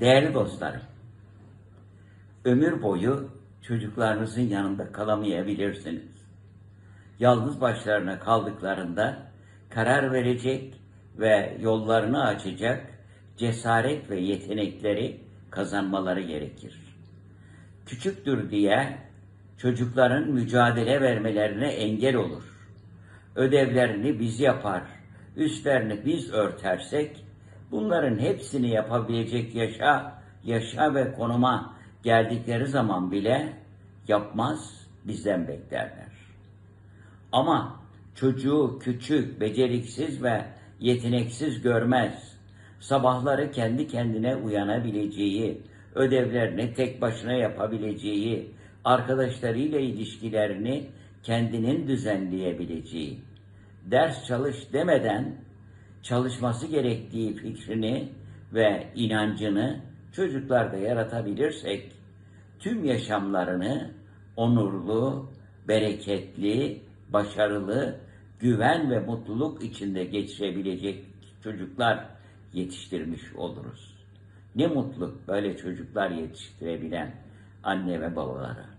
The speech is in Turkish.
Değerli dostlarım, ömür boyu çocuklarınızın yanında kalamayabilirsiniz. Yalnız başlarına kaldıklarında karar verecek ve yollarını açacak cesaret ve yetenekleri kazanmaları gerekir. Küçüktür diye çocukların mücadele vermelerine engel olur. Ödevlerini biz yapar, üstlerini biz örtersek bunların hepsini yapabilecek yaşa, yaşa ve konuma geldikleri zaman bile yapmaz, bizden beklerler. Ama çocuğu küçük, beceriksiz ve yeteneksiz görmez. Sabahları kendi kendine uyanabileceği, ödevlerini tek başına yapabileceği, arkadaşlarıyla ilişkilerini kendinin düzenleyebileceği, ders çalış demeden çalışması gerektiği fikrini ve inancını çocuklarda yaratabilirsek tüm yaşamlarını onurlu, bereketli, başarılı, güven ve mutluluk içinde geçirebilecek çocuklar yetiştirmiş oluruz. Ne mutlu böyle çocuklar yetiştirebilen anne ve babalara.